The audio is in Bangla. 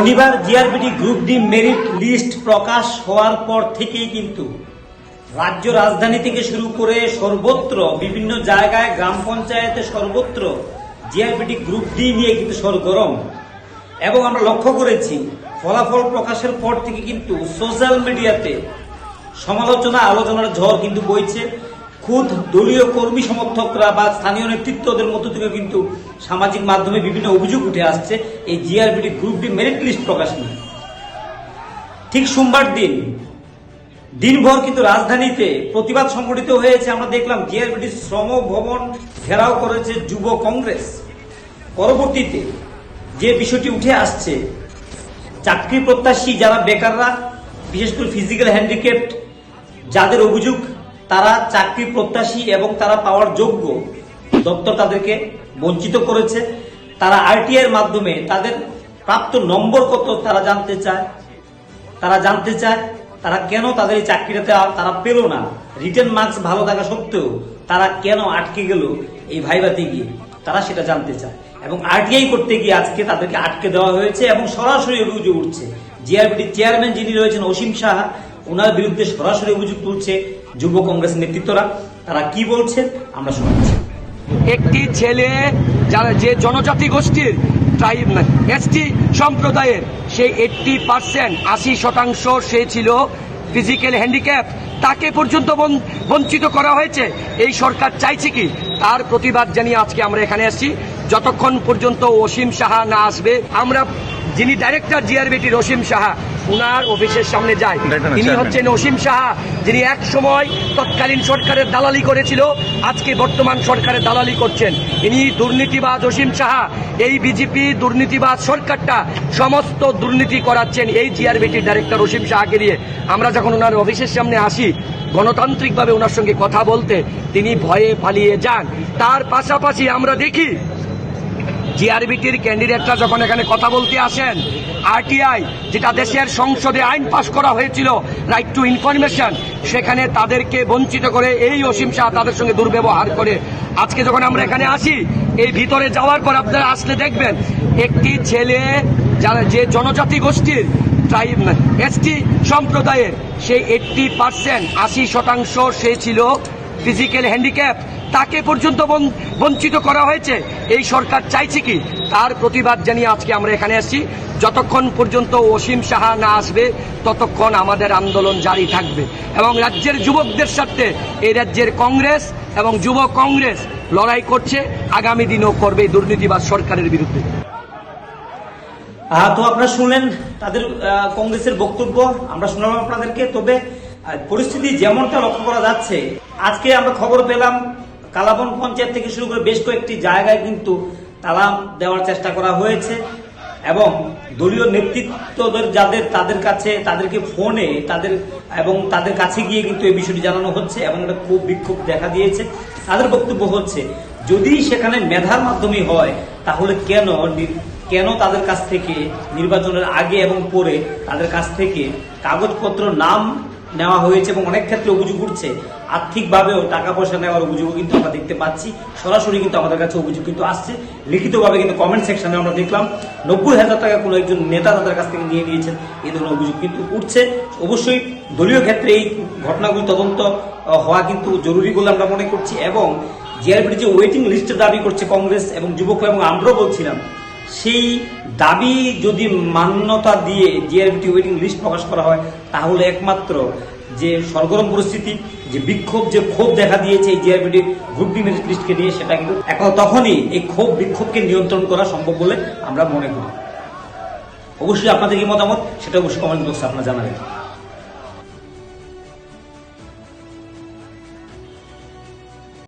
শনিবার GRBT group D merit list প্রকাশ হওয়ার পর থেকেই কিন্তু রাজ্য রাজধানী থেকে শুরু করে সর্বত্র, বিভিন্ন জায়গায় গ্রাম পঞ্চায়েতে সর্বত্র জিআরবিটি গ্রুপ ডি নিয়ে কিন্তু সরগরম। এবং আমরা লক্ষ্য করেছি, ফলাফল প্রকাশের পর থেকে কিন্তু সোশ্যাল মিডিয়াতে সমালোচনা, আলোচনার ঝড় কিন্তু বইছে। খুদ দলীয় কর্মী সমর্থকরা বা স্থানীয় নেতৃত্বদের মধ্য থেকে কিন্তু সামাজিক মাধ্যমে বিভিন্ন অভিযোগ উঠে আসছে, এই GRBT group D merit list প্রকাশ নিয়ে। ঠিক সোমবার দিন, দিনভর কিন্তু রাজধানীতে প্রতিবাদ সংগঠিত হয়েছে। আমরা দেখলাম জিআরবিটি শ্রম ভবন ঘেরাও করেছে যুব কংগ্রেস। পরবর্তীতে যে বিষয়টি উঠে আসছে, চাকরি প্রত্যাশী যারা বেকাররা, বিশেষ করে ফিজিক্যাল হ্যান্ডিক্যাপ্ট যাদের অভিযোগ তারা চাকরি প্রত্যাশী এবং তারা পাওয়ার যোগ্য। দপ্তর তাদেরকে বঞ্চিত করেছে। তারা আরটিআই এর মাধ্যমে তাদের প্রাপ্ত নম্বর কত তারা জানতে চায়। তারা জানতে চায়, তারা কেন তাদের এই চাকরিটাতে তারা পেল না। রিটার্ন মার্কস ভালো থাকা সত্ত্বেও তারা কেন আটকে গেল এই ভাইবাতে গিয়ে? তারা সেটা জানতে চায়। এবং আরটিআই করতে গিয়ে আজকে তাদেরকে আটকে দেওয়া হয়েছে এবং সরাসরি অভিযোগ উঠছে। জিআরবিটি চেয়ারম্যান যিনি রয়েছেন অসীম সাহা ওনার বিরুদ্ধে সরাসরি অভিযোগ তুলছে যুব কংগ্রেস নেতৃত্বরা, তারা কি বলছেন আমরা শোনাচ্ছি একটি ছেলে যারা যে জনজাতি গোষ্ঠীর ট্রাইব এসটি সম্প্রদায়ের সেই এইটটি পার্সেন্ট, আশি শতাংশ সে ছিল ফিজিক্যাল হ্যান্ডিক্যাপ। তাকে পর্যন্ত বঞ্চিত করা হয়েছে। এই সরকার চাইছে কি? তার প্রতিবাদ জানিয়ে আজকে আমরা এখানে আসছি যতক্ষণ পর্যন্ত অসীম সাহা না আসবে, আমরা যিনি ডাইরেক্টর জিআরবিটির অসীম সাহা উনার অফিসের সামনে যায়। তিনি হচ্ছেন অসীম সাহা যিনি এক সময় তৎকালীন সরকারের দালালি করেছিল আজকে বর্তমান সরকারের দালালি করছেন। ইনি দুর্নীতিবাজ অসীম সাহা। এই বিজেপি দুর্নীতিবাজ সরকারটা সমস্ত দুর্নীতি করাচ্ছেন এই জিআরবিটির ডাইরেক্টর অসীম সাহাকে দিয়ে আমরা যখন ওনার অফিসের সামনে আসি গণতান্ত্রিকভাবে ওনার সঙ্গে কথা বলতে তিনি ভয়ে পালিয়ে যান। তার পাশাপাশি আমরা দেখি জিআরবিটির ক্যান্ডিডেটরা যখন এখানে কথা বলতে আসেন আরটিআই যেটা দেশের সংসদে আইন পাশ করা হয়েছিল রাইট টু ইনফরমেশন সেখানে তাদেরকে বঞ্চিত করে এই অসীম শাহ তাদের সঙ্গে দুর্ব্যবহার করে। আজকে যখন আমরা এখানে আসি, এই ভিতরে যাওয়ার পর আপনারা আসলে দেখবেন, একটি ছেলে, যারা যে জনজাতি গোষ্ঠীর, ট্রাইব, এসটি সম্প্রদায়ের সেই এইটটি পার্সেন্ট আশি শতাংশ সে ছিল ফিজিক্যাল হ্যান্ডিক্যাপ, তাকে পর্যন্ত বঞ্চিত করা হয়েছে। এই সরকার চাইছে কি? তার প্রতিবাদ জানিয়ে আজকে আমরা এখানে আসছি। যতক্ষণ পর্যন্ত অসীম সাহা না আসবে, ততক্ষণ আমাদের আন্দোলন জারি থাকবে। এবং রাজ্যের যুবকদের সাথে এই রাজ্যের কংগ্রেস এবং যুব কংগ্রেস লড়াই করছে, আগামী দিনও করবে দুর্নীতিবাদ সরকারের বিরুদ্ধে। তো আপনারা শুনলেন তাদের কংগ্রেসের বক্তব্য, আমরা শোনালাম আপনাদেরকে। তবে পরিস্থিতি যেমনটা লক্ষ্য করা যাচ্ছে আজকে আমরা খবর পেলাম কালাবন পঞ্চায়েত থেকে শুরু করে বেশ কয়েকটি জায়গায় কিন্তু তালা দেওয়ার চেষ্টা করা হয়েছে এবং দলীয় নেতৃত্বদের যাদের তাদের কাছে তাদেরকে ফোনে তাদের এবং তাদের কাছে গিয়ে কিন্তু এই বিষয়টি জানানো হচ্ছে এবং এটা খুব বিক্ষোভ দেখা দিয়েছে। তাদের বক্তব্য হচ্ছে, যদি সেখানে মেধার মাধ্যমে হয়, তাহলে কেন কেন তাদের কাছ থেকে নির্বাচনের আগে এবং পরে তাদের কাছ থেকে কাগজপত্র নাম নেওয়া হয়েছে এবং অনেক ক্ষেত্রে অভিযোগ উঠছে। আর্থিকভাবেও টাকা পয়সা নেওয়ার অভিযোগও কিন্তু আমরা দেখতে পাচ্ছি। সরাসরি কিন্তু আমাদের কাছে অভিযোগ কিন্তু আসছে। লিখিতভাবে কিন্তু কমেন্ট সেকশনে আমরা দেখলাম, নব্বই হাজার টাকা কোনো একজন নেতা তাদের কাছ থেকে নিয়ে নিয়েছেন। এই ধরনের অভিযোগ কিন্তু উঠছে। অবশ্যই দলীয় ক্ষেত্রে এই ঘটনাগুলি তদন্ত হওয়া কিন্তু জরুরি বলে আমরা মনে করছি এবং জিআরপিটি যে ওয়েটিং লিস্টের দাবি করছে কংগ্রেস এবং যুবক এবং আমরাও বলছিলাম সেই দাবি যদি মান্যতা দিয়ে জিআরবিটি ওয়েটিং লিস্ট প্রকাশ করা হয়, তাহলে একমাত্র যে সরগরম পরিস্থিতি, যে বিক্ষোভ, যে ক্ষোভ দেখা দিয়েছে এই জিআরপিটি গ্রুপ ডি মেরিট লিস্টকে নিয়ে, সেটা কিন্তু এখন তখনই এই ক্ষোভ, বিক্ষোভকে নিয়ন্ত্রণ করা সম্ভব বলে আমরা মনে করি। অবশ্যই আপনাদের কি মতামত? সেটা অবশ্যই কমেন্ট বক্সে আপনারা জানাবেন।